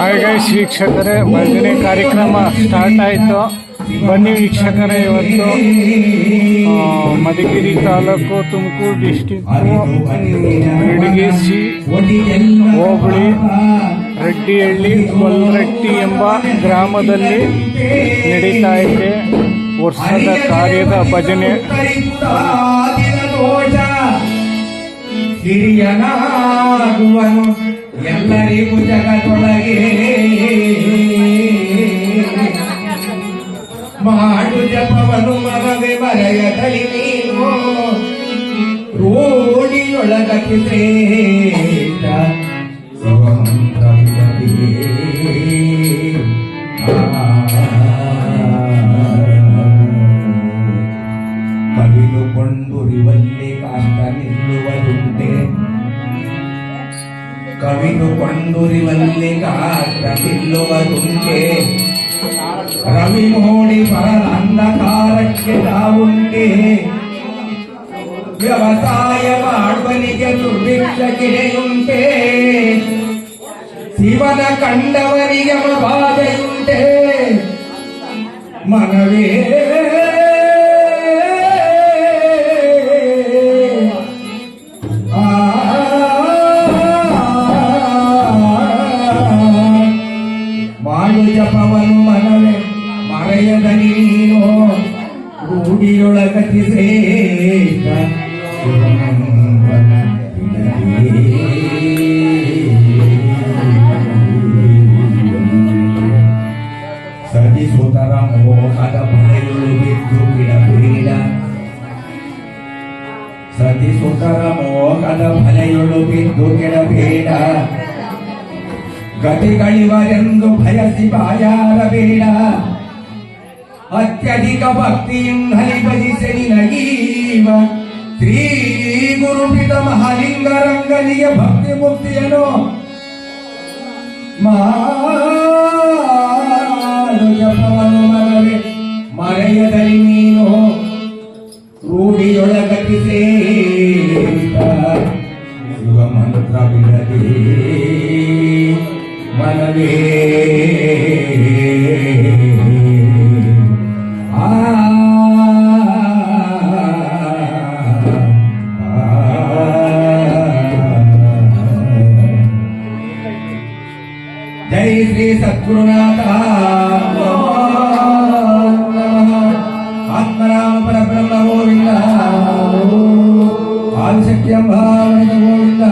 Hi guys ವೀಕ್ಷಕರೇ ಭಜನೆ ಕಾರ್ಯಕ್ರಮ ಸ್ಟಾರ್ಟ್ ಆಯಿತು. ಬನ್ನಿ ವೀಕ್ಷಕರೇ, ಇವತ್ತು ಮಧುಗಿರಿ ತಾಲೂಕು ತುಮಕೂರು ಡಿಸ್ಟಿಕ್ಕು ಸಿ ಹೋಬಳಿ, ರೆಡ್ಡಿಹಳ್ಳಿ, ಕೊಲ್ರಟ್ಟಿ ಎಂಬ ಗ್ರಾಮದಲ್ಲಿ ನಡೀತಾ ಇದೆ ವರ್ಷದ ಕಾರ್ಯದ ಭಜನೆ. ಹಿರಿಯನಾಗುವನು. ಎಲ್ಲರಿಗೂ ಜಗದೊಳಗೆ ಮಾಡು ಜಪವನು ಮಗವೇ ಮರೆಯದಲಿ ನೀನು. ರೋಡಿಯೊಳಗಕ್ಕೆ ಶ್ರೇಷ್ಠ ಕವಿದುಕೊಂಡುರಿವಲ್ಲಿ ಕಾಷ್ಟ ನಿಲ್ಲುವುದುಂಟೆ ರವಿ ಮೋಡಿ ಪರರ ಅಂಧಕಾರಕ್ಕೆ ತಾವುಂಟೆ ವ್ಯವಸಾಯ ಮಾಡುವನಿಗೆ ದುರ್ಭಿಕ್ಷಕಿಡೆಯುಂಟೆ ಶಿವನ ಕಂಡವನಿಗೆ ಬಾಧೆಯುಂಟೆ ಮನವೇ ರೂಢಿಯೊಳಗತಿ ಶ್ರೇಷ್ಠ ಸದಿಸುತರ ಮೋಹದ ಭಯಗಳು ಬಿದ್ದು ಬಿಡಬೇಡ ಸದಿಸುತರ ಮೋಹದ ಭಲೆಯೊಳು ಬಿದ್ದು ಕೆಡಬೇಡ ಗತಿಗಳಿವರೆಂದು ಭಯಸಿ ಬಾಯಾರಬೇಡ ಅತ್ಯಧಿಕ ಭಕ್ತಿಯಿಂದ ಹರಿಭಜಿಸಿ ನಿನಗೀವ ಶ್ರೀ ಗುರುಪಿತ ಮಹಾಲಿಂಗರಂಗನಿಗೆ ಭಕ್ತಿ ಮುಕ್ತಿಯನು ಮನವೇ ಮರವೆ ಮರೆಯದಲ್ಲಿ ನೀನು. ರೂಢಿಯೊಳಗತಿ ಸೇರಿದ ಶಿವ ಮಂತ್ರ ಬಿಡದೆ ಮನವೇ. జై శ్రీ సద్గురునాథ. ఆత్మరామ పరబ్రహ్మ గోవింద ఆదిశక్యం భావిత గోవింద